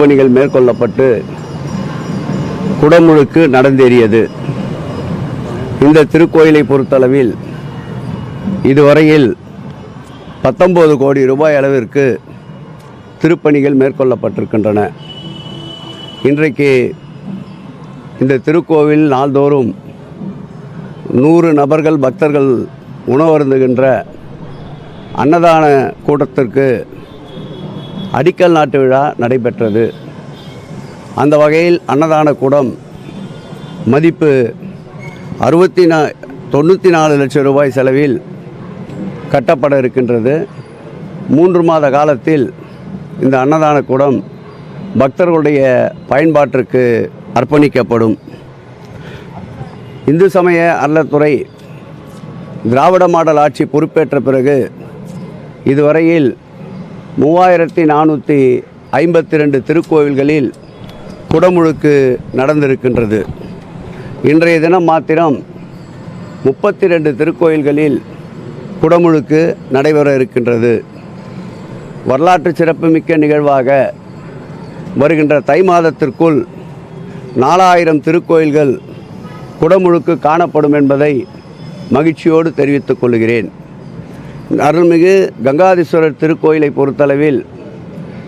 பணிகள் மேற்கொள்ளப்பட்டு குடமுழுக்கு நடந்தேறியது. இந்த திருக்கோயிலை பொறுத்தளவில் இதுவரையில் பத்தொன்பது கோடி ரூபாய் அளவிற்கு திருப்பணிகள் மேற்கொள்ளப்பட்டிருக்கின்றன. இன்றைக்கு இந்த திருக்கோவில் நாள்தோறும் நூறு நபர்கள் பக்தர்கள் உணவருந்துகின்ற அன்னதான கூட்டத்திற்கு அடிக்கல் நாட்டு விழா நடைபெற்றது. அந்த வகையில் அன்னதான கூடம் மதிப்பு அறுபத்தி நா தொண்ணூற்றி நாலு லட்சம் ரூபாய் செலவில் கட்டப்பட இருக்கின்றது. மூன்று மாத காலத்தில் இந்த அன்னதான கூடம் பக்தர்களுடைய பயன்பாட்டிற்கு அர்ப்பணிக்கப்படும். இந்து சமய அறத்துறை திராவிட மாடல் ஆட்சி பொறுப்பேற்ற பிறகு இதுவரையில் மூவாயிரத்தி நானூற்றி ஐம்பத்தி ரெண்டு திருக்கோவில்களில் குடமுழுக்கு நடந்திருக்கின்றது. இன்றைய தினம் மாத்திரம் முப்பத்தி ரெண்டு திருக்கோயில்களில் குடமுழுக்கு நடைபெற இருக்கின்றது. வரலாற்று சிறப்புமிக்க நிகழ்வாக வருகின்ற தை மாதத்திற்குள் நாலாயிரம் திருக்கோயில்கள் குடமுழுக்கு காணப்படும் என்பதை மகிழ்ச்சியோடு தெரிவித்துக் கொள்கிறேன். அருள்மிகு கங்காதீஸ்வரர் திருக்கோயிலை பொறுத்தளவில்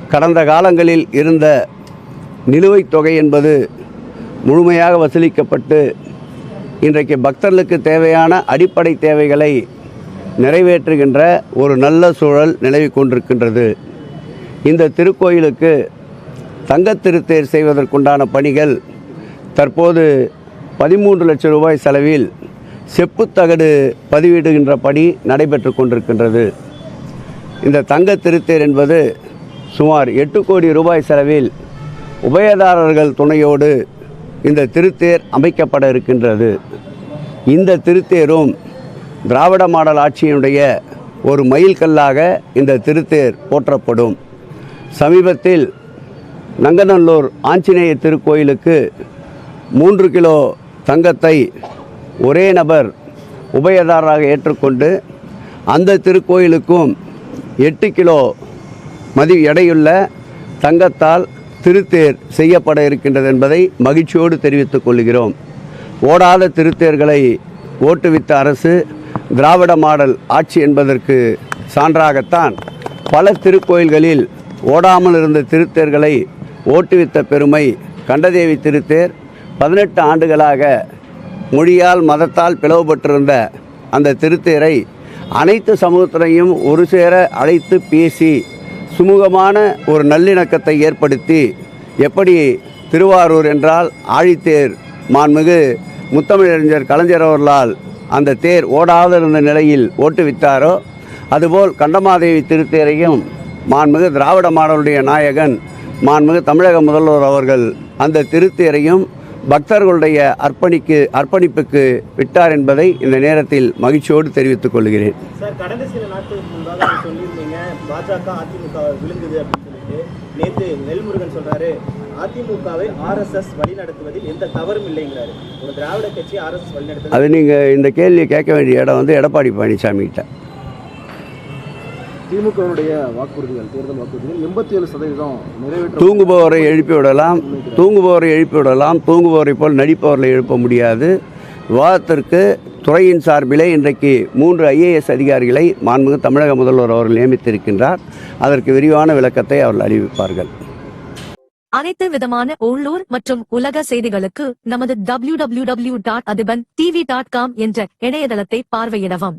கடந்த காலங்களில் இருந்த நிலுவைத் தொகை என்பது முழுமையாக வசூலிக்கப்பட்டு இன்றைக்கு பக்தர்களுக்கு தேவையான அடிப்படை தேவைகளை நிறைவேற்றுகின்ற ஒரு நல்ல சூழல் நிலவி கொண்டிருக்கின்றது. இந்த திருக்கோயிலுக்கு தங்கத் திருத்தேர் செய்வதற்குண்டான பணிகள் தற்போது பதிமூன்று லட்சம் ரூபாய் செலவில் செப்புத்தகடு பதிவிடுகின்ற பணி நடைபெற்று கொண்டிருக்கின்றது. இந்த தங்க திருத்தேர் என்பது சுமார் எட்டு கோடி ரூபாய் செலவில் உபயதாரர்கள் துணையோடு இந்த திருத்தேர் அமைக்கப்பட இருக்கின்றது. இந்த திருத்தேரும் திராவிட மாடல் ஆட்சியினுடைய ஒரு மைல்கல்லாக இந்த திருத்தேர் போற்றப்படும். சமீபத்தில் நங்கநல்லூர் ஆஞ்சநேய திருக்கோயிலுக்கு மூன்று கிலோ தங்கத்தை ஒரே நபர் உபயதாரராக ஏற்றுக்கொண்டு அந்த திருக்கோயிலுக்கும் எட்டு கிலோ மதி எடையுள்ள தங்கத்தால் திருத்தேர் செய்யப்பட இருக்கின்றது என்பதை மகிழ்ச்சியோடு தெரிவித்துக் கொள்கிறோம். ஓடாத திருத்தேர்களை ஓட்டுவித்த அரசு திராவிட மாடல் ஆட்சி என்பதற்கு சான்றாகத்தான் பல திருக்கோயில்களில் ஓடாமல் இருந்த திருத்தேர்களை ஓட்டுவித்த பெருமை கண்டதேவி திருத்தேர் பதினெட்டு ஆண்டுகளாக மொழியால் மதத்தால் பிளவுபட்டிருந்த அந்த திருத்தேரை அனைத்து சமூகத்தினையும் ஒரு சேர அழைத்து பேசி சுமூகமான ஒரு நல்லிணக்கத்தை ஏற்படுத்தி எப்படி திருவாரூர் என்றால் ஆழித்தேர் மாண்புமிகு முத்தமிழறிஞர் கலைஞர் அவர்களால் அந்த தேர் ஓடாத இருந்த நிலையில் ஓட்டுவித்தாரோ அதுபோல் கண்டமாதேவி திருத்தேரையும் மாண்புமிகு திராவிட மாடலுடைய நாயகன் மாண்புமிகு தமிழக முதல்வர் அவர்கள் அந்த திருத்தேரையும் பக்தர்களுடைய அர்ப்பணிக்கு அர்ப்பணிப்புக்கு விட்டார் என்பதை இந்த நேரத்தில் மகிழ்ச்சியோடு தெரிவித்துக் கொள்கிறேன். சார் கடந்த சில நாட்களுக்கு முன்பாக நீங்க சொல்லியிருந்தீங்க பாஜக அதிமுக விழுங்குது அப்படின்னு சொல்லிட்டு. நேத்து நெல்முருகன் சொல்றாரு அதிமுகவை ஆர்எஸ்எஸ் வழிநடத்துவதில் எந்த தவறும் இல்லைங்கிறாரு. ஒரு திராவிட கட்சி ஆர்எஸ்எஸ் வழிநடத்துவது அது நீங்கள் இந்த கேள்வியை கேட்க வேண்டிய இடம் வந்து எடப்பாடி பழனிசாமி கிட்ட திமுகவுடைய வாக்குறுதிகள் தேர்தல் வாக்குறுதிகள் எண்பத்தி ஏழு சதவீதம் நிறைவேற்ற தூங்குபவரை எழுப்பி விடலாம். தூங்குபவரை எழுப்பி விடலாம். தூங்குபவரை போல் நடிப்பவர்களை எழுப்ப முடியாது. விவாதத்திற்கு துறையின் சார்பிலே இன்றைக்கு மூன்று ஐஏஎஸ் அதிகாரிகளை மாண்புமிகு தமிழக முதல்வர் அவர்கள் நியமித்திருக்கின்றார். அதற்கு விரிவான விளக்கத்தை அவர்கள் அறிவிப்பார்கள். அனைத்து விதமான உள்ளூர் மற்றும் உலக செய்திகளுக்கு நமது www.adiban dot TV dot com என்ற இணையதளத்தை பார்வையிடவும்.